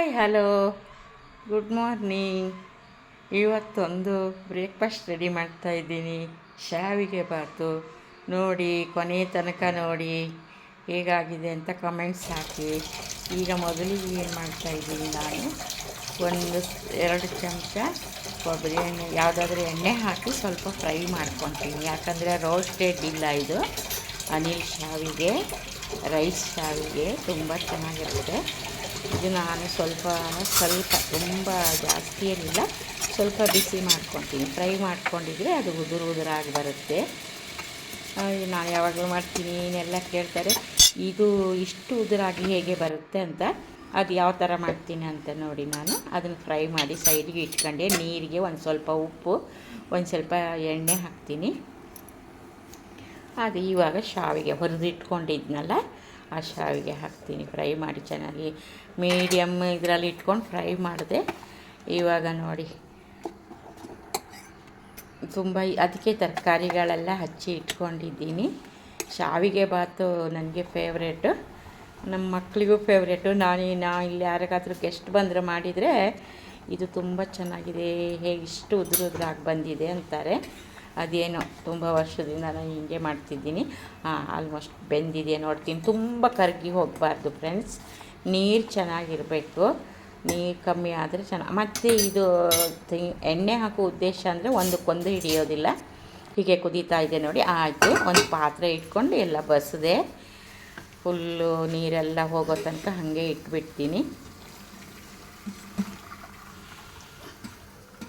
Hi hello good morning ಇವತ್ತೊಂದು breakfast ready ಮಾಡ್ತಾ ಇದ್ದೀನಿ. ಶಾವಿಗೆ ಬಾತು. ನೋಡಿ, ಕೊನೆ ತನಕ ನೋಡಿ ಹೇಗಾಗಿದೆ ಅಂತ ಕಮೆಂಟ್ಸ್ ಹಾಕಿ. ಈಗ ಮೊದಲಿಗೆ ಏನು ಮಾಡ್ತಾ ಇದ್ದೀನಿ ನಾನು? ಒಂದು ಎರಡು ಚಮಚ ಕೊಬ್ಬರಿ ಎಣ್ಣೆ, ಯಾವುದಾದ್ರೂ ಎಣ್ಣೆ ಹಾಕಿ ಸ್ವಲ್ಪ ಫ್ರೈ ಮಾಡ್ಕೊತೀನಿ. ಯಾಕಂದರೆ ರೋಸ್ಟೆಡ್ ಇಲ್ಲ ಇದು. ಅನಿಲ್ ಶಾವಿಗೆ ರೈಸ್ ಶಾವಿಗೆ ತುಂಬ ಚೆನ್ನಾಗಿರುತ್ತೆ. ಇದು ನಾನು ಸ್ವಲ್ಪ ಸ್ವಲ್ಪ ತುಂಬ ಜಾಸ್ತಿ ಏನಿಲ್ಲ. ಸ್ವಲ್ಪ ಬಿಸಿ ಮಾಡ್ಕೊತೀನಿ. ಫ್ರೈ ಮಾಡ್ಕೊಂಡಿದ್ರೆ ಅದು ಉದುರು ಉದುರಾಗಿ ಬರುತ್ತೆ. ನಾನು ಯಾವಾಗಲೂ ಮಾಡ್ತೀನಿ. ಏನೆಲ್ಲ ಕೇಳ್ತಾರೆ, ಇದು ಇಷ್ಟು ಉದುರಾಗಿ ಹೇಗೆ ಬರುತ್ತೆ ಅಂತ. ಅದು ಯಾವ ಥರ ಮಾಡ್ತೀನಿ ಅಂತ ನೋಡಿ ನಾನು. ಅದನ್ನು ಫ್ರೈ ಮಾಡಿ ಸೈಡ್ಗೆ ಇಟ್ಕೊಂಡೆ. ನೀರಿಗೆ ಒಂದು ಸ್ವಲ್ಪ ಉಪ್ಪು, ಒಂದು ಸ್ವಲ್ಪ ಎಣ್ಣೆ ಹಾಕ್ತೀನಿ. ಅದು ಇವಾಗ ಶಾವಿಗೆ ಹುರಿದಿಟ್ಕೊಂಡಿದ್ನಲ್ಲ ಆ ಶಾವಿಗೆ ಹಾಕ್ತೀನಿ, ಫ್ರೈ ಮಾಡಿ ಚೆನ್ನಾಗಿ ಮೀಡಿಯಮ್ ಇದರಲ್ಲಿ ಇಟ್ಕೊಂಡು ಫ್ರೈ ಮಾಡಿದೆ. ಇವಾಗ ನೋಡಿ, ತುಂಬ ಅದಕ್ಕೆ ತರಕಾರಿಗಳೆಲ್ಲ ಹಚ್ಚಿ ಇಟ್ಕೊಂಡಿದ್ದೀನಿ. ಶಾವಿಗೆ ಬಾತು ನನಗೆ ಫೇವ್ರೇಟು ನಮ್ಮ ಮಕ್ಕಳಿಗೂ ಫೇವ್ರೇಟು ನಾನು, ನಾ ಇಲ್ಲಿ ಯಾರಿಗಾದ್ರೂ ಗೆಸ್ಟ್ ಬಂದರೆ ಮಾಡಿದರೆ ಇದು ತುಂಬ ಚೆನ್ನಾಗಿದೆ, ಹೇಗೆ ಇಷ್ಟು ಉದುರು ಉದುರಾಗಿ ಬಂದಿದೆ ಅಂತಾರೆ. ಅದೇನೋ ತುಂಬ ವರ್ಷದಿಂದ ನಾನು ಹೀಗೆ ಮಾಡ್ತಿದ್ದೀನಿ. ಆಲ್ಮೋಸ್ಟ್ ಬೆಂದಿದೆ ನೋಡ್ತೀನಿ ತುಂಬ ಕರಗಿ ಹೋಗಬಾರ್ದು ಫ್ರೆಂಡ್ಸ್ ನೀರು ಚೆನ್ನಾಗಿರಬೇಕು. ನೀರು ಕಮ್ಮಿ ಆದರೆ ಚೆನ್ನಾಗಿ ಮತ್ತು ಇದು ಎಣ್ಣೆ ಹಾಕೋ ಉದ್ದೇಶ ಅಂದರೆ ಒಂದಕ್ಕೊಂದು ಹಿಡಿಯೋದಿಲ್ಲ. ಹೀಗೆ ಕುದೀತಾ ಇದೆ ನೋಡಿ, ಆಯಿತು. ಒಂದು ಪಾತ್ರೆ ಇಟ್ಕೊಂಡು ಎಲ್ಲ ಬಸದೆ. ಫುಲ್ಲು ನೀರೆಲ್ಲ ಹೋಗೋ ತನಕ ಹಾಗೆ ಇಟ್ಬಿಡ್ತೀನಿ.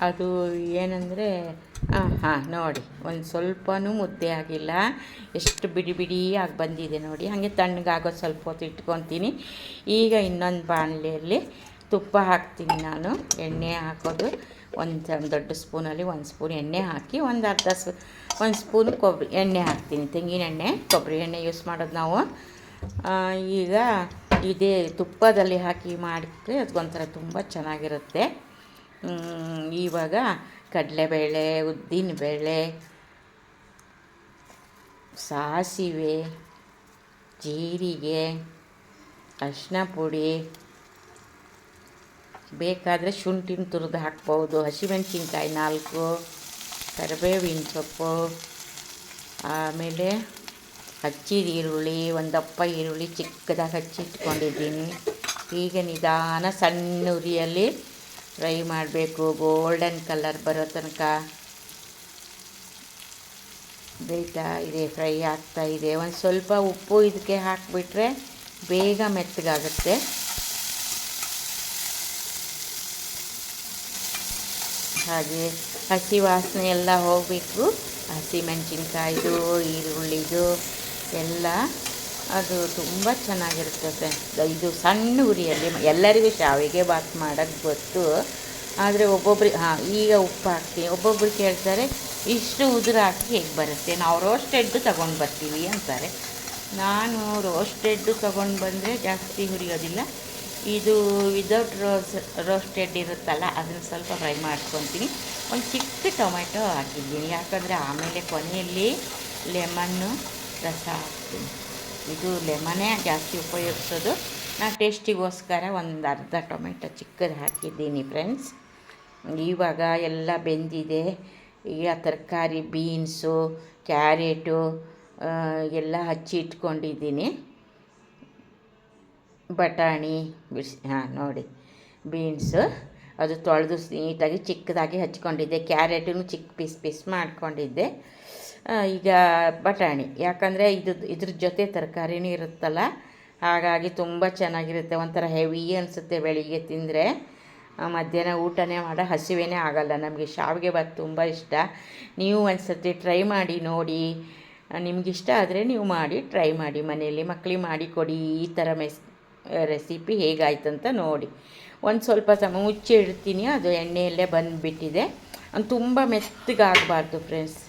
ಅದು ಏನಂದರೆ ಹಾಂ ಹಾಂ, ನೋಡಿ, ಒಂದು ಸ್ವಲ್ಪನೂ ಮುದ್ದೆ ಆಗಿಲ್ಲ. ಎಷ್ಟು ಬಿಡಿ ಬಿಡಿಯಾಗಿ ಬಂದಿದೆ ನೋಡಿ. ಹಾಗೆ ತಣ್ಣಗಾಗೋ ಸ್ವಲ್ಪ ಹೊತ್ತು ಇಟ್ಕೊತೀನಿ. ಈಗ ಇನ್ನೊಂದು ಬಾಣಲೆಯಲ್ಲಿ ತುಪ್ಪ ಹಾಕ್ತೀನಿ ನಾನು. ಎಣ್ಣೆ ಹಾಕೋದು. ಒಂದು ದೊಡ್ಡ ಸ್ಪೂನಲ್ಲಿ ಒಂದು ಸ್ಪೂನ್ ಎಣ್ಣೆ ಹಾಕಿ ಒಂದು ಅರ್ಧ ಸ್, ಒಂದು ಸ್ಪೂನ್ ಕೊಬ್ಬರಿ ಎಣ್ಣೆ ಹಾಕ್ತೀನಿ. ತೆಂಗಿನ ಎಣ್ಣೆ, ಕೊಬ್ಬರಿ ಎಣ್ಣೆ ಯೂಸ್ ಮಾಡೋದು ನಾವು. ಈಗ ಇದೇ ತುಪ್ಪದಲ್ಲಿ ಹಾಕಿ ಮಾಡಿದರೆ ಅದಕ್ಕೊಂಥರ ತುಂಬ ಚೆನ್ನಾಗಿರುತ್ತೆ. ಇವಾಗ ಕಡಲೆಬೇಳೆ, ಉದ್ದಿನಬೇಳೆ, ಸಾಸಿವೆ, ಜೀರಿಗೆ ಅರಿಶಿನ ಪುಡಿ. ಬೇಕಾದರೆ ಶುಂಠಿನ ತುರಿದು ಹಾಕ್ಬೋದು. ಹಸಿಮೆಣ್ಸಿನ್ಕಾಯಿ ನಾಲ್ಕು, ಕರಿಬೇವಿನ ಸೊಪ್ಪು, ಆಮೇಲೆ ಹಚ್ಚಿದ ಈರುಳ್ಳಿ, ಒಂದಪ್ಪ ದಪ್ಪ ಈರುಳ್ಳಿ ಚಿಕ್ಕದಾಗಿ ಹಚ್ಚಿಟ್ಕೊಂಡಿದ್ದೀನಿ. ಈಗ ನಿಧಾನ ಸಣ್ಣ ಉರಿಯಲ್ಲಿ ಫ್ರೈ ಮಾಡಬೇಕು ಗೋಲ್ಡನ್ ಕಲರ್ ಬರೋ ತನಕ. ಬೇಯ್ತಾ ಇದೆ ಫ್ರೈ ಆಗ್ತಾ ಇದೆ. ಒಂದು ಸ್ವಲ್ಪ ಉಪ್ಪು ಇದಕ್ಕೆ ಹಾಕಿಬಿಟ್ರೆ ಬೇಗ ಮೆತ್ತಗಾಗುತ್ತೆ. ಹಾಗೆ ಹಸಿ ವಾಸನೆ ಎಲ್ಲ ಹೋಗಬೇಕು. ಹಸಿ ಮೆಣಸಿನ್ಕಾಯ್ದು, ಈರುಳ್ಳಿದು ಎಲ್ಲ ಅದು ತುಂಬ ಚೆನ್ನಾಗಿರುತ್ತೆ ಫ್ರೆಂಡ್ಸ್ ಇದು ಸಣ್ಣ ಉರಿಯಲ್ಲಿ ಎಲ್ಲರಿಗೂ ಶಾವಿಗೆ ಬಾತ್ ಮಾಡೋಕ್ಕೆ ಗೊತ್ತು. ಆದರೆ ಒಬ್ಬೊಬ್ರಿಗೆ ಹಾಂ, ಈಗ ಉಪ್ಪು ಹಾಕ್ತೀನಿ. ಒಬ್ಬೊಬ್ರು ಕೇಳ್ತಾರೆ, ಇಷ್ಟು ಉದುರು ಹಾಕಿ ಹೇಗೆ ಬರುತ್ತೆ? ನಾವು ರೋಸ್ಟೆಡ್ಡು ತಗೊಂಡು ಬರ್ತೀವಿ ಅಂತಾರೆ. ನಾನು ರೋಸ್ಟೆಡ್ಡು ತೊಗೊಂಡು ಬಂದರೆ ಜಾಸ್ತಿ ಹುರಿಯೋದಿಲ್ಲ. ಇದು ವಿದೌಟ್ ರೋಸ್ ರೋಸ್ಟೆಡ್ ಇರುತ್ತಲ್ಲ, ಅದನ್ನು ಸ್ವಲ್ಪ ಫ್ರೈ ಮಾಡ್ಕೊತೀನಿ. ಒಂದು ಚಿಕ್ಕ ಟೊಮೆಟೊ ಹಾಕಿದ್ದೀನಿ. ಯಾಕಂದರೆ ಆಮೇಲೆ ಕೊನೆಯಲ್ಲಿ ಲೆಮನ್ನು ರಸ ಹಾಕ್ತೀನಿ. ಇದು ಲೆಮನೇ ಜಾಸ್ತಿ ಉಪಯೋಗಿಸೋದು. ನಾನು ಟೇಸ್ಟಿಗೋಸ್ಕರ ಒಂದು ಅರ್ಧ ಟೊಮೆಟೊ ಚಿಕ್ಕದು ಹಾಕಿದ್ದೀನಿ ಫ್ರೆಂಡ್ಸ್. ಇವಾಗ ಎಲ್ಲ ಬೆಂದಿದೆ. ಈಗ ತರಕಾರಿ, ಬೀನ್ಸು, ಕ್ಯಾರೆಟು ಎಲ್ಲ ಹಚ್ಚಿ ಇಟ್ಕೊಂಡಿದ್ದೀನಿ. ಬಟಾಣಿ ಬಿಡಿಸಿ ಹಾಂ, ನೋಡಿ, ಬೀನ್ಸು. ಅದು ತೊಳೆದು ನೀಟಾಗಿ ಚಿಕ್ಕದಾಗಿ ಹಚ್ಕೊಂಡಿದ್ದೆ. ಕ್ಯಾರೆಟನ್ನು ಚಿಕ್ಕ ಪೀಸ್ ಪೀಸ್ ಮಾಡ್ಕೊಂಡಿದ್ದೆ. ಈಗ ಬಟಾಣಿ. ಯಾಕಂದರೆ ಇದು ಇದ್ರ ಜೊತೆ ತರಕಾರಿನೂ ಇರುತ್ತಲ್ಲ, ಹಾಗಾಗಿ ತುಂಬ ಚೆನ್ನಾಗಿರುತ್ತೆ. ಒಂಥರ ಹೆವಿ ಅನಿಸುತ್ತೆ ಬೆಳಿಗ್ಗೆ ತಿಂದರೆ. ಮಧ್ಯಾಹ್ನ ಊಟನೇ ಮಾಡೋ, ಹಸಿವೇನೇ ಆಗಲ್ಲ ನಮಗೆ. ಶಾವಿಗೆ ಭಾತ್ ತುಂಬ ಇಷ್ಟ. ನೀವು ಒಂದು ಟ್ರೈ ಮಾಡಿ ನೋಡಿ. ನಿಮಗಿಷ್ಟ ಆದರೆ ನೀವು ಮಾಡಿ ಟ್ರೈ ಮಾಡಿ ಮನೆಯಲ್ಲಿ. ಮಕ್ಕಳಿಗೆ ಮಾಡಿ ಕೊಡಿ. ಈ ಥರ ಮೆಸ್ ರೆಸಿಪಿ ಹೇಗಾಯ್ತಂತ ನೋಡಿ. ಒಂದು ಸ್ವಲ್ಪ ಸಮ ಮುಚ್ಚಿ ಇಡ್ತೀನಿ ಅದು ಎಣ್ಣೆಯಲ್ಲೇ ಬಂದುಬಿಟ್ಟಿದೆ. ಅದು ತುಂಬ ಮೆತ್ತಗಾಗಬಾರ್ದು ಫ್ರೆಂಡ್ಸ್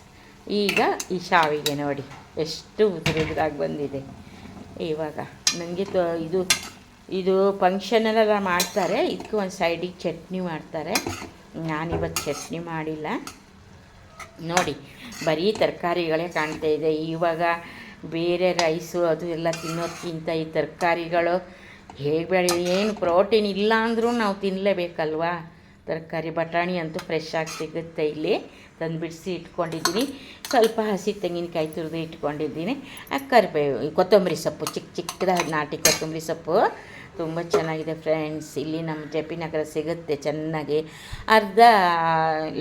ಈಗ ಈ ಶಾವಿಗೆ ನೋಡಿ ಎಷ್ಟು ಉದುರುದ್ರಾಗಿ ಬಂದಿದೆ. ಇವಾಗ ನನಗೆ ಇದು ಇದು ಫಂಕ್ಷನಲ್ಲೆಲ್ಲ ಮಾಡ್ತಾರೆ. ಇದಕ್ಕೆ ಒಂದು ಸೈಡಿಗೆ ಚಟ್ನಿ ಮಾಡ್ತಾರೆ. ನಾನಿವತ್ತು ಚಟ್ನಿ ಮಾಡಿಲ್ಲ. ನೋಡಿ, ಬರೀ ತರಕಾರಿಗಳೇ ಕಾಣ್ತಾ ಇದೆ. ಇವಾಗ ಬೇರೆ ರೈಸು ಅದು ಎಲ್ಲ ತಿನ್ನೋದಕ್ಕಿಂತ ಈ ತರಕಾರಿಗಳು ಹೇಗೆ ಏನು ಪ್ರೋಟೀನ್ ಇಲ್ಲ ಅಂದರೂ ನಾವು ತಿನ್ನಲೇಬೇಕಲ್ವಾ ತರಕಾರಿ, ಬಟಾಣಿ ಅಂತೂ ಫ್ರೆಶ್ ಆಗಿ ಸಿಗುತ್ತೆ ಇಲ್ಲಿ. ತಂದು ಬಿಡಿಸಿ ಇಟ್ಕೊಂಡಿದ್ದೀನಿ. ಸ್ವಲ್ಪ ಹಸಿ ತೆಂಗಿನಕಾಯಿ ತುರಿದು ಇಟ್ಕೊಂಡಿದ್ದೀನಿ. ಆ ಕರಿಬೇವು ಕೊತ್ತಂಬರಿ ಸೊಪ್ಪು ಚಿಕ್ಕ ಚಿಕ್ಕದಾಗಿ ನಾಟಿ ಕೊತ್ತಂಬರಿ ಸೊಪ್ಪು. ತುಂಬ ಚೆನ್ನಾಗಿದೆ ಫ್ರೆಂಡ್ಸ್. ಇಲ್ಲಿ ನಮ್ಮ ಜೆ ನಗರ ಸಿಗುತ್ತೆ ಚೆನ್ನಾಗಿ. ಅರ್ಧ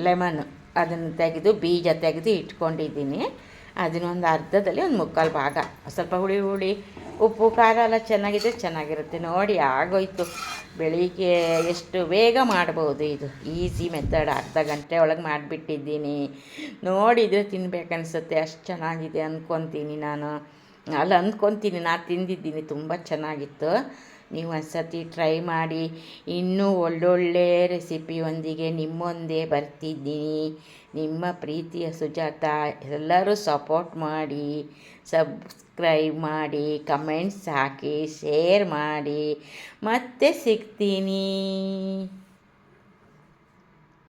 ಲೆಮನ್ ಅದನ್ನು ತೆಗೆದು ಬೀಜ ತೆಗೆದು ಇಟ್ಕೊಂಡಿದ್ದೀನಿ. ಅದನ್ನೊಂದು ಅರ್ಧದಲ್ಲಿ ಒಂದು ಮುಕ್ಕಾಲು ಭಾಗ. ಸ್ವಲ್ಪ ಹುಳಿ ಹುಳಿ ಉಪ್ಪು, ಖಾರ ಎಲ್ಲ ಚೆನ್ನಾಗಿದೆ, ಚೆನ್ನಾಗಿರುತ್ತೆ. ನೋಡಿ, ಆಗೋಯ್ತು. ಬೆಳಿಗ್ಗೆ ಎಷ್ಟು ಬೇಗ ಮಾಡ್ಬೋದು ಇದು. ಈಸಿ ಮೆಥಡ್ ಅರ್ಧ ಗಂಟೆ ಒಳಗೆ ಮಾಡಿಬಿಟ್ಟಿದ್ದೀನಿ. ನೋಡಿದರೆ ತಿನ್ಬೇಕನ್ಸುತ್ತೆ. ಅಷ್ಟು ಚೆನ್ನಾಗಿದೆ ಅಂದ್ಕೊತೀನಿ ನಾನು. ಅಲ್ಲ ಅಂದ್ಕೊತೀನಿ ನಾನು ತಿಂದಿದ್ದೀನಿ. ತುಂಬ ಚೆನ್ನಾಗಿತ್ತು. ನೀವು ಒಂದು ಸತಿ ಟ್ರೈ ಮಾಡಿ, ಇನ್ನೂ ಒಳ್ಳೊಳ್ಳೆ ರೆಸಿಪಿಯೊಂದಿಗೆ ನಿಮ್ಮೊಂದೇ ಬರ್ತಿದ್ದೀನಿ. ನಿಮ್ಮ ಪ್ರೀತಿಯ ಸುಜಾತ, ಎಲ್ಲರೂ ಸಪೋರ್ಟ್ ಮಾಡಿ ಸಬ್ಸ್ಕ್ರೈಬ್ ಮಾಡಿ ಕಮೆಂಟ್ಸ್ ಹಾಕಿ ಶೇರ್ ಮಾಡಿ. ಮತ್ತೆ ಸಿಗ್ತೀನಿ.